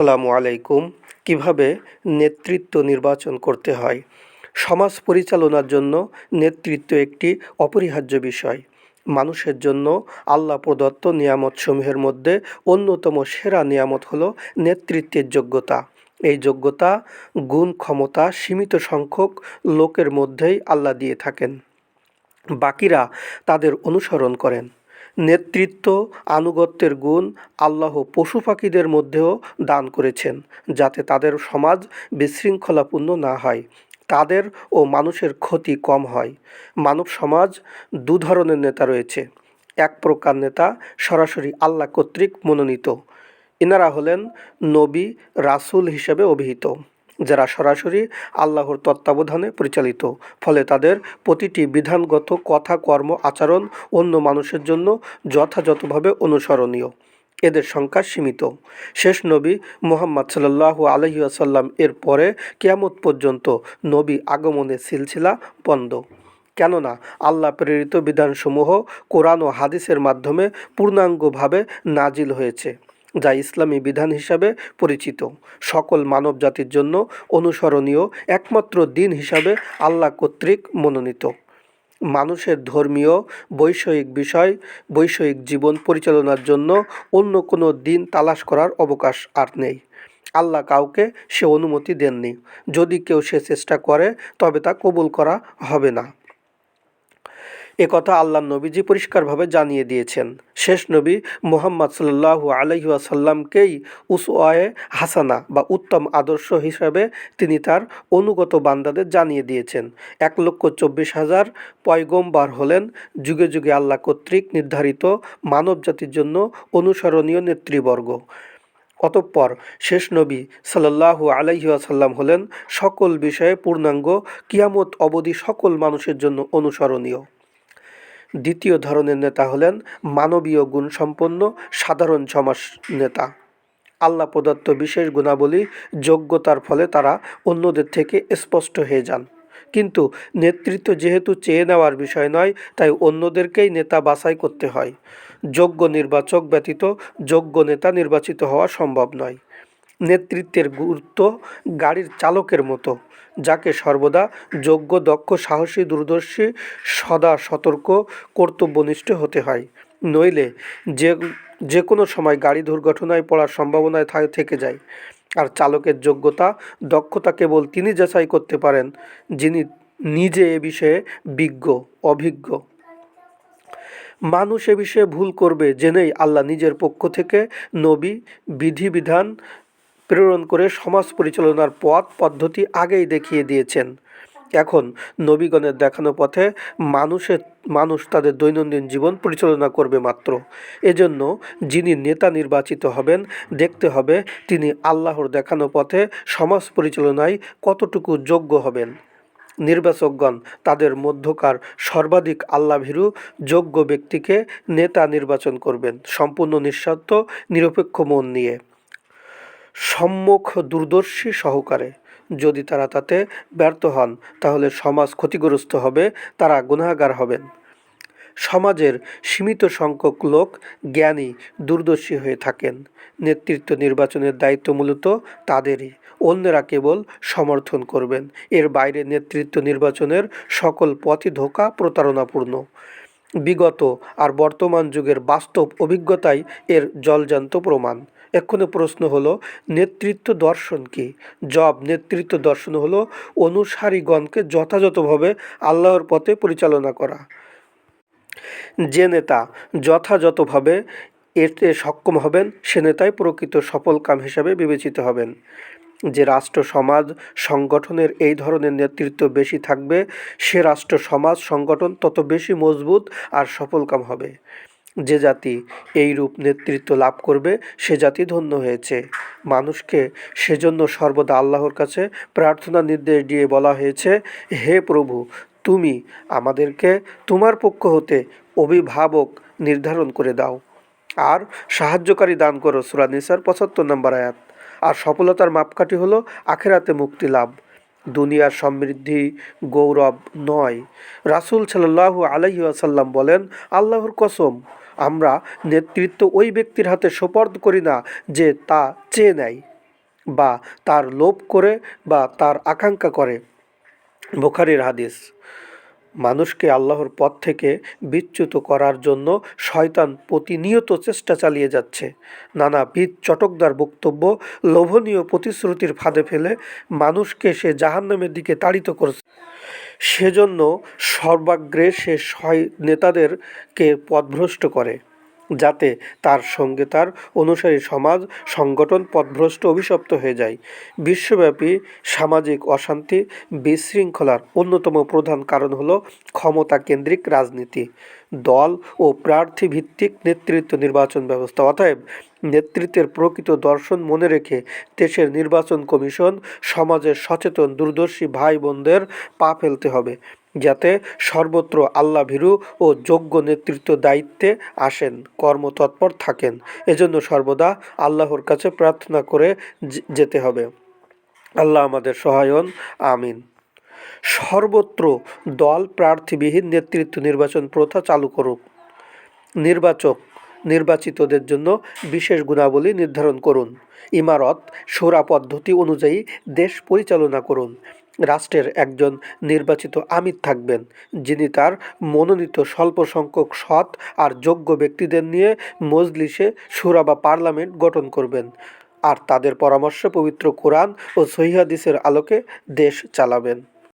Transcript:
আসসালামু আলাইকুম। কীভাবে নেতৃত্ব নির্বাচন করতে হয়? সমাজ পরিচালনার জন্য নেতৃত্ব একটি অপরিহার্য বিষয়। মানুষের জন্য আল্লাহ প্রদত্ত নিয়ামতসমূহের মধ্যে অন্যতম সেরা নিয়ামত হলো নেতৃত্বের যোগ্যতা। এই যোগ্যতা গুণ ক্ষমতা সীমিত সংখ্যক লোকের মধ্যেই আল্লাহ দিয়ে থাকেন। বাকিরা তাদের অনুসরণ করেন। নেতৃত্ব, আনুগত্যের গুণ আল্লাহ পশু পাখিদের মধ্যেও দান করেছেন, যাতে তাদের সমাজ বিশৃঙ্খলাপূর্ণ না হয়। তাদের ও মানুষের ক্ষতি কম হয়। মানব সমাজ দু ধরনের নেতা রয়েছে। এক প্রকার নেতা সরাসরি আল্লাহ কর্তৃক মনোনীত। এনারা হলেন নবী রাসূল হিসেবে অভিহিত। যারা সরাসরি আল্লাহর তত্ত্বাবধানে পরিচালিত, ফলে তাদের প্রতিটি বিধানগত কথা, কর্ম, আচরণ অন্য মানুষের জন্য যথাযথভাবে অনুসরণীয়। এদের সংখ্যা সীমিত। শেষ নবী মোহাম্মদ সাল্লাল্লাহু আলহি আসাল্লাম এর পরে কেয়ামত পর্যন্ত নবী আগমনের সিলসিলা বন্ধ। কেননা আল্লাহ প্রেরিত বিধানসমূহ কোরআন ও হাদিসের মাধ্যমে পূর্ণাঙ্গভাবে নাজিল হয়েছে। যা ইসলামী বিধান হিসাবে পরিচিত। সকল মানব জাতির জন্য অনুসরণীয় একমাত্র দিন হিসাবে আল্লাহ কর্তৃক মনোনীত। মানুষের ধর্মীয়, বৈষয়িক বিষয়, বৈষয়িক জীবন পরিচালনার জন্য অন্য কোনো দিন তালাশ করার অবকাশ আর নেই। আল্লাহ কাউকে সে অনুমতি দেননি। যদি কেউ সে চেষ্টা করে, তবে তা কবুল করা হবে না। একথা আল্লাহ নবীজি পরিষ্কারভাবে জানিয়ে দিয়েছেন। শেষ নবী মোহাম্মদ সাল্লাহু আলহি আসাল্লামকেই উসওয়ায়ে হাসানা বা উত্তম আদর্শ হিসাবে তিনি তার অনুগত বান্দাদের জানিয়ে দিয়েছেন। এক লক্ষ চব্বিশ হাজার পয়গম্বার হলেন যুগে যুগে আল্লাহ কর্তৃক নির্ধারিত মানব জাতির জন্য অনুসরণীয় নেতৃবর্গ। অতঃপর শেষ নবী সাল্লাহু আসাল্লাম হলেন সকল বিষয়ে পূর্ণাঙ্গ কিয়ামত অবধি সকল মানুষের জন্য অনুসরণীয়। দ্বিতীয় ধরনের নেতা হলেন মানবীয় গুণসম্পন্ন সাধারণ সমাজ নেতা। আল্লাহ প্রদত্ত বিশেষ গুণাবলী যোগ্যতার ফলে তারা অন্যদের থেকে স্পষ্ট হয়ে যান। কিন্তু নেতৃত্ব যেহেতু চেয়ে নেওয়ার বিষয় নয়, তাই অন্যদেরকেই নেতা বাছাই করতে হয়। যোগ্য নির্বাচক ব্যতীত যোগ্য নেতা নির্বাচিত হওয়া সম্ভব নয়। নেতৃত্বের গুরুত্ব গাড়ির চালকের মতো, যাকে সর্বদা যোগ্য, দক্ষ, সাহসী, দূরদর্শী, সদা সতর্ক, কর্তব্যনিষ্ঠ হতে হয়। নইলে যে যে কোনো সময় গাড়ি দুর্ঘটনায় পড়ার সম্ভাবনায় থেকে যায়। আর চালকের যোগ্যতা, দক্ষতা কেবল তিনি যাচাই করতে পারেন, যিনি নিজে এ বিষয়ে বিজ্ঞ, অভিজ্ঞ। মানুষ এ বিষয়ে ভুল করবে, জেনেই আল্লাহ নিজের পক্ষ থেকে নবী, বিধিবিধান প্রেরণ করে সমাজ পরিচালনার পথ পদ্ধতি আগেই দেখিয়ে দিয়েছেন। এখন নবীগণের দেখানো পথে মানুষের মানুষ তাদের দৈনন্দিন জীবন পরিচালনা করবে মাত্র। এজন্য যিনি নেতা নির্বাচিত হবেন, দেখতে হবে তিনি আল্লাহর দেখানো পথে সমাজ পরিচালনায় কতটুকু যোগ্য হবেন। নির্বাচকগণ তাদের মধ্যকার সর্বাধিক আল্লাভীরু যোগ্য ব্যক্তিকে নেতা নির্বাচন করবেন। সম্পূর্ণ নিঃস্বার্থ, নিরপেক্ষ মন নিয়ে। সম্মুখ দূরদর্শী সহকারে যদি তারা তাতে ব্যর্থ হন, তাহলে সমাজ ক্ষতিগ্রস্ত হবে, তারা গুণাগার হবেন। সমাজের সীমিত সংখ্যক লোক জ্ঞানী, দূরদর্শী হয়ে থাকেন। নেতৃত্ব নির্বাচনের দায়িত্ব মূলত তাদেরই, অন্যরা কেবল সমর্থন করবেন। এর বাইরে নেতৃত্ব নির্বাচনের সকল পথই ধোকা প্রতারণাপূর্ণ। বিগত আর বর্তমান যুগের বাস্তব অভিজ্ঞতাই এর জলজান্ত প্রমাণ। এক্ষণে প্রশ্ন হলো, নেতৃত্ব দর্শন কি? জব নেতৃত্ব দর্শন হলো অনুসারীগণকে যথাযথভাবে আল্লাহর পথে পরিচালনা করা। যে নেতা যথাযথভাবে এতে সক্ষম হবেন, সে নেতাই প্রকৃত সফলকাম হিসাবে বিবেচিত হবেন। যে রাষ্ট্র, সমাজ, সংগঠনের এই ধরনের নেতৃত্ব বেশি থাকবে, সে রাষ্ট্র, সমাজ, সংগঠন তত বেশি মজবুত আর সফলকাম হবে। যে জাতি এই রূপ নেতৃত্ব লাভ করবে, সে জাতি ধন্য হয়েছে। মানুষকে সেজন্য সর্বদা আল্লাহর কাছে প্রার্থনা নির্দেশ দিয়ে বলা হয়েছে, হে প্রভু, তুমি আমাদেরকে তোমার পক্ষ হতে অভিভাবক নির্ধারণ করে দাও। আর সাহায্যকারী দান করো। সুরানিসার পঁচাত্তর নম্বর আয়াত। আর সফলতার মাপকাঠি হলো আখেরাতে মুক্তি লাভ। দুনিয়ার সমৃদ্ধি গৌরব নয়। রাসুল সাল্লাহ আলহি আসাল্লাম বলেন, আল্লাহর কসম আমরা নেতৃত্ব ওই ব্যক্তির হাতে সোপর্দ করি না যে তা চেয়ে নেয় বা তার লোভ করে বা তার আকাঙ্ক্ষা করে। বুখারির হাদিস, মানুষকে আল্লাহর পথ থেকে বিচ্যুত করার জন্য শয়তান প্রতিনিয়ত চেষ্টা চালিয়ে যাচ্ছে। নানাবিধ চটকদার বক্তব্য, লোভনীয় প্রতিশ্রুতির ফাঁদে ফেলে মানুষকে সে জাহান্নামের দিকে তাড়িত করছে। সেজন্য সর্বাগ্রে সে নেতাদেরকে পথভ্রষ্ট করে, যাতে তার সঙ্গে তার অনুসারী সমাজ সংগঠন পথভ্রষ্ট অভিশপ্ত হয়ে যায়। বিশ্বব্যাপী সামাজিক অশান্তি বিশৃঙ্খলার অন্যতম প্রধান কারণ হলো ক্ষমতা কেন্দ্রিক রাজনীতি। দল ও প্রার্থী ভিত্তিক নেতৃত্ব নির্বাচন ব্যবস্থা। অতএব নেতৃত্বের প্রকৃত দর্শন মনে রেখে দেশের নির্বাচন কমিশন, সমাজের সচেতন দূরদর্শী ভাই বোনদের পা ফেলতে হবে, যাতে সর্বত্র আল্লাহ ভীরু ও যোগ্য নেতৃত্ব দায়িত্বে আসেন, কর্মতৎপর থাকেন। এজন্য সর্বদা আল্লাহর কাছে প্রার্থনা করে যেতে হবে। আল্লাহ আমাদের সহায়ন, আমিন। সর্বত্র দল প্রার্থীবিহীন নেতৃত্ব নির্বাচন প্রথা চালু করুক। নির্বাচক নির্বাচিতদের জন্য বিশেষ গুণাবলী নির্ধারণ করুন। ইমারত সুরা পদ্ধতি অনুযায়ী দেশ পরিচালনা করুন। রাষ্ট্রের একজন নির্বাচিত আমির থাকবেন, যিনি তার মনোনীত স্বল্প সংখ্যক সৎ আর যোগ্য ব্যক্তিদের নিয়ে মজলিসে সুরা বা পার্লামেন্ট গঠন করবেন। আর তাদের পরামর্শ পবিত্র কোরআন ও সহিহাদিসের আলোকে দেশ চালাবেন।